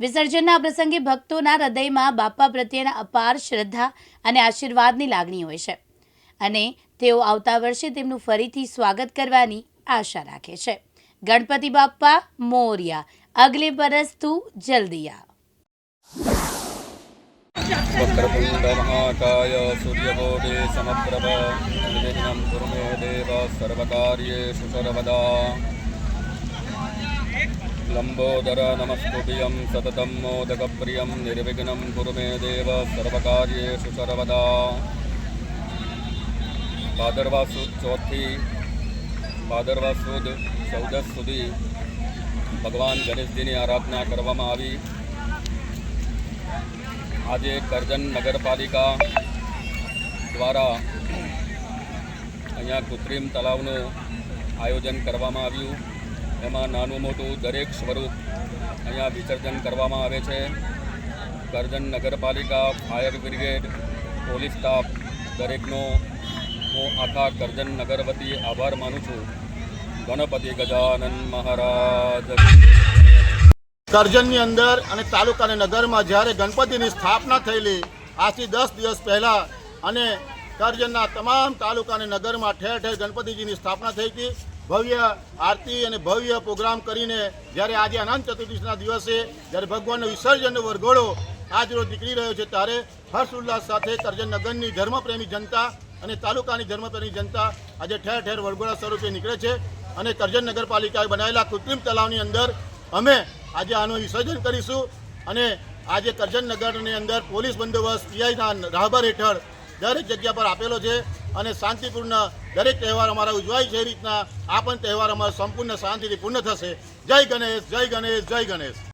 વિસર્જનના પ્રસંગે ભક્તોના હૃદયમાં બાપા પ્રત્યેના અપાર શ્રદ્ધા અને આશીર્વાદની લાગણી હોય છે. અને તેઓ આવતા વર્ષે તેમનું ફરીથી સ્વાગત કરવાની આશા રાખે છે. ગણપતિ બાપા મોરિયા. અગલે બરસ તું જલ્દીયા. વક્રતુંડમહાકાય સૂર્યબોધે સમપ્રભ. નિવેદનમ કુરુ દેવ. સર્વકાર્યેષુ સર્વદા. લંબોદર નમસ્તુભ્યમ સતતમ મોદકપ્રિયમ નિર્વિઘ્ન ગુરુ મે દેવ સર્વકાર્યેષુ સર્વદા ભાદરવા સુદ ચોથી ભાદરવા સુદ ચૌદસ સુધી ભગવાન ગણેશજીની આરાધના કરવામાં આવી આજે કરજણ નગરપાલિકા દ્વારા અહીંયા કૃત્રિમ તળાવનું આયોજન કરવામાં આવ્યું એમાં નાનું મોટું દરેક સ્વરૂપ અહીંયા વિસર્જન કરવામાં આવે છે. કરજણ નગરપાલિકા, ફાયર બ્રિગેડ, પોલીસ સ્ટાફ દરેકનો હું આખા કરજણ નગર વતી આભાર માનું છું. ગણપતિ ગજાનંદ મહારાજ. કરજણની અંદર અને તાલુકા અને નગરમાં જ્યારે ગણપતિની સ્થાપના થયેલી, આજથી દસ દિવસ પહેલાં અને કરજણના તમામ તાલુકા અને નગરમાં ઠેર ઠેર ગણપતિજીની સ્થાપના થઈ હતી. ભવ્ય આરતી અને ભવ્ય પ્રોગ્રામ કરીને જ્યારે આજે અનંત ચતુર્દશીના દિવસે જ્યારે ભગવાનનો વિસર્જનનો વરઘોડો આજરોજ નીકળી રહ્યો છે, ત્યારે હર્ષ ઉલ્લાસ સાથે કરજણનગરની ધર્મપ્રેમી જનતા અને તાલુકાની ધર્મપ્રેમી જનતા આજે ઠેર ઠેર વરઘોડા સ્વરૂપે નીકળે છે અને કરજણ નગરપાલિકાએ બનાવેલા કૃત્રિમ તલાવની અંદર અમે આજે આનું વિસર્જન કરીશું અને આજે કરજણ અંદર પોલીસ બંદોબસ્ત પીઆઈના રાહબર હેઠળ દરેક જગ્યા પર આપેલો છે. અને શાંતિપૂર્ણ દરેક તહેવાર અમારા ઉજવાય છે એ રીતના આ પણ તહેવાર અમારો સંપૂર્ણ શાંતિથી પૂર્ણ થશે. જય ગણેશ જય ગણેશ જય ગણેશ.